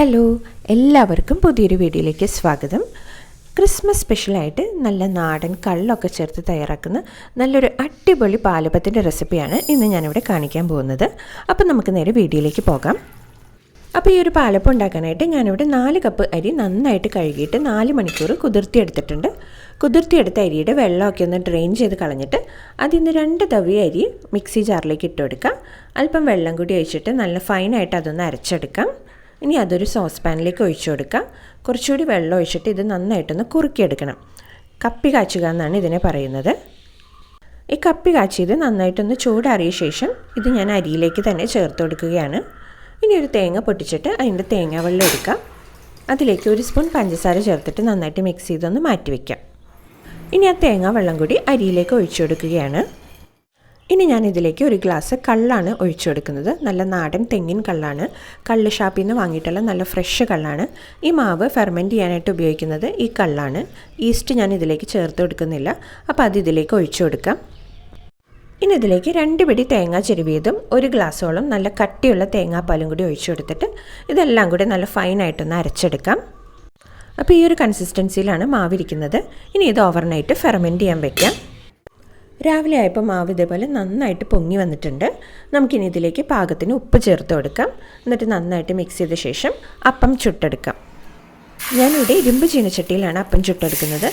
Hello എല്ലാവർക്കും പുതിയൊരു വീഡിയോയിലേക്ക് സ്വാഗതം. ക്രിസ്മസ് സ്പെഷ്യലായിട്ട് നല്ല നാടൻ കള്ളൊക്കെ ചേർത്ത് തയ്യാറാക്കുന്ന നല്ലൊരു അടിപൊളി പാലപ്പത്തിന്റെ റെസിപ്പിയാണ് ഇന്ന് ഞാനിവിടെ കാണിക്കാൻ പോകുന്നത്. അപ്പം നമുക്ക് നേരെ വീഡിയോയിലേക്ക് പോകാം. അപ്പോൾ ഈ ഒരു പാലപ്പം ഉണ്ടാക്കാനായിട്ട് ഞാനിവിടെ നാല് കപ്പ് അരി നന്നായിട്ട് കഴുകിയിട്ട് നാല് മണിക്കൂർ കുതിർത്തിയെടുത്തിട്ടുണ്ട്. കുതിർത്തിയെടുത്ത അരിയുടെ വെള്ളമൊക്കെ ഒന്ന് ഡ്രെയിൻ ചെയ്ത് കളഞ്ഞിട്ട് അതിൽ നിന്ന് രണ്ട് തവി അരി മിക്സി ജാറിലേക്ക് ഇട്ട് കൊടുക്കാം. അല്പം വെള്ളം കൂടി ഒഴിച്ചിട്ട് നല്ല ഫൈനായിട്ട് അതൊന്ന് അരച്ചെടുക്കാം. ഇനി അതൊരു സോസ് പാനിലേക്ക് ഒഴിച്ചു കൊടുക്കുക. കുറച്ചുകൂടി വെള്ളം ഒഴിച്ചിട്ട് ഇത് നന്നായിട്ടൊന്ന് കുറുക്കിയെടുക്കണം. കപ്പി കാച്ചുക എന്നാണ് ഇതിനെ പറയുന്നത്. ഈ കപ്പി കാച്ചിയത് നന്നായിട്ടൊന്ന് ചൂടാറിയ ശേഷം ഇത് ഞാൻ അരിയിലേക്ക് തന്നെ ചേർത്ത് കൊടുക്കുകയാണ്. ഇനി ഒരു തേങ്ങ പൊട്ടിച്ചിട്ട് അതിന്റെ തേങ്ങ വെള്ളം എടുക്കാം. അതിലേക്ക് ഒരു സ്പൂൺ പഞ്ചസാര ചേർത്തിട്ട് നന്നായിട്ട് മിക്സ് ചെയ്തൊന്ന് മാറ്റി വയ്ക്കാം ഇനി ആ തേങ്ങ വെള്ളം കൂടി അരിയിലേക്ക് ഒഴിച്ചു കൊടുക്കുകയാണ്. ഇനി ഞാൻ ഇതിലേക്ക് ഒരു ഗ്ലാസ് കള്ളാണ് ഒഴിച്ചു കൊടുക്കുന്നത് നല്ല നാടൻ തെങ്ങിൻ കള്ളാണ്. കള്ള് ഷാപ്പിൽ നിന്ന് വാങ്ങിയിട്ടുള്ള നല്ല ഫ്രഷ് കള്ളാണ്. ഈ മാവ് ഫെർമെന്റ് ചെയ്യാനായിട്ട് ഉപയോഗിക്കുന്നത് ഈ കള്ളാണ്. ഈസ്റ്റ് ഞാൻ ഇതിലേക്ക് ചേർത്ത് കൊടുക്കുന്നില്ല. അപ്പോൾ അത് ഇതിലേക്ക് ഒഴിച്ചു കൊടുക്കാം. ഇനി ഇതിലേക്ക് രണ്ട് പിടി തേങ്ങ ചെരുവിയതും ഒരു ഗ്ലാസ്സോളം നല്ല കട്ടിയുള്ള തേങ്ങാപ്പാലും കൂടി ഒഴിച്ചു കൊടുത്തിട്ട് ഇതെല്ലാം കൂടി നല്ല ഫൈനായിട്ടൊന്ന് അരച്ചെടുക്കാം. അപ്പോൾ ഈ ഒരു കൺസിസ്റ്റൻസിയിലാണ് മാവിരിക്കുന്നത്. ഇനി ഇത് ഓവർനൈറ്റ് ഫെർമെന്റ് ചെയ്യാൻ വെക്കാം. രാവിലെ ആയപ്പോൾ മാവ് ഇതേപോലെ നന്നായിട്ട് പൊങ്ങി വന്നിട്ടുണ്ട്. നമുക്കിനി ഇതിലേക്ക് പാകത്തിന് ഉപ്പ് ചേർത്ത് കൊടുക്കാം. എന്നിട്ട് നന്നായിട്ട് മിക്സ് ചെയ്ത ശേഷം അപ്പം ചുട്ടെടുക്കാം. ഞാനിവിടെ ഇരുമ്പ് ചീനച്ചട്ടിയിലാണ് അപ്പം ചുട്ടെടുക്കുന്നത്.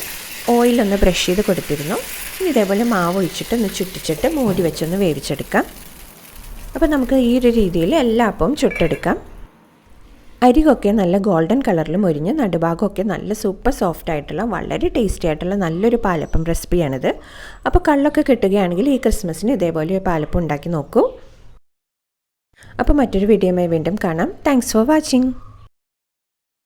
ഓയിലൊന്ന് ബ്രഷ് ചെയ്ത് കൊടുത്തിരുന്നു. ഇനി ഇതേപോലെ മാവ് ഒഴിച്ചിട്ട് ഒന്ന് ചുറ്റിച്ചിട്ട് മൂടി വെച്ചൊന്ന് വേവിച്ചെടുക്കാം. അപ്പോൾ നമുക്ക് ഈ ഒരു രീതിയിൽ എല്ലാ അപ്പവും ചുട്ടെടുക്കാം. അരികൊക്കെ നല്ല ഗോൾഡൻ കളറിലും ഒരിഞ്ഞ് നടുഭാഗമൊക്കെ നല്ല സൂപ്പർ സോഫ്റ്റ് ആയിട്ടുള്ള വളരെ ടേസ്റ്റി ആയിട്ടുള്ള നല്ലൊരു പാലപ്പം റെസിപ്പിയാണിത്. അപ്പോൾ കള്ളൊക്കെ കിട്ടുകയാണെങ്കിൽ ഈ ക്രിസ്മസിന് ഇതേപോലെ ഒരു പാലപ്പം ഉണ്ടാക്കി നോക്കൂ. അപ്പോൾ മറ്റൊരു വീഡിയോയുമായി വീണ്ടും കാണാം. Thanks for watching